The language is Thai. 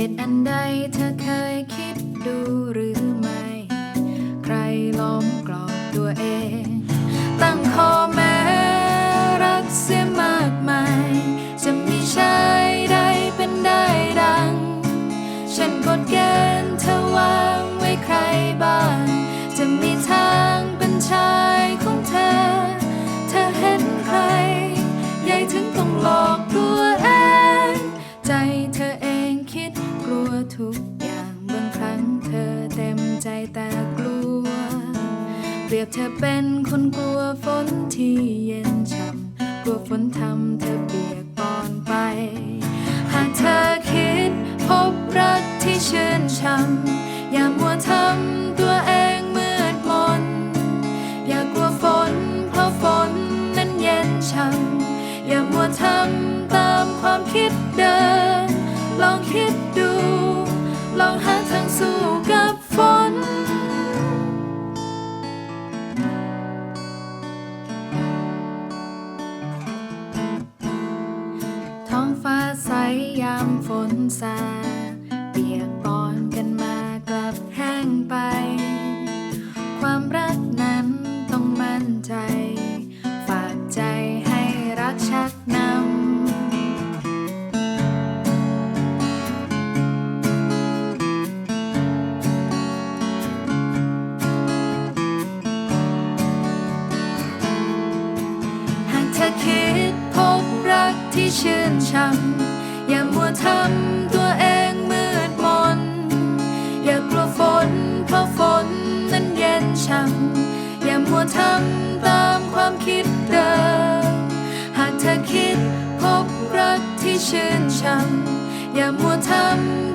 เหตุอันใดเธอเคยคิดดูหรือไม่ ใครล้อมกรอบตัวเอง ตั้งข้อแม้รักเสียมากมาย จะมีชายใดเป็นได้ดัง ฉันกดเกณฑ์เธอวางไว้ใครบ้าง จะมีทางเป็นชายของเธอ เธอเห็นใคร ใหญ่ถึงต้องหลอก รียบเธอเป็นคนกลัวฝนที่เย็นช่ำกลัวฝนทำเธอเปียกปอนไป หากเธอคิดพบรักที่ชื่นช่ำอย่ามัวทำตัวเองมืดมน อย่ากลัวฝนเพราะฝนนั้นเย็นช่ำอย่ามัวทำตามความคิดเดิมลองคิด ยามฝนซาเปียกปอนกันมากลับแห้งไป ความรักนั้นต้องมั่นใจ ฝากใจให้รักชักนำหากเธอคิดพบรักที่ชื่นช่ำอย่ามัว ทำตัวเองมืดมน อย่ากลัวฝน เพราะฝนนั้นเย็นช่ำอย่ามัวทำตามความคิดเดิม หากเธอคิดพบรักที่ชื่นช่ำอย่ามัวทำ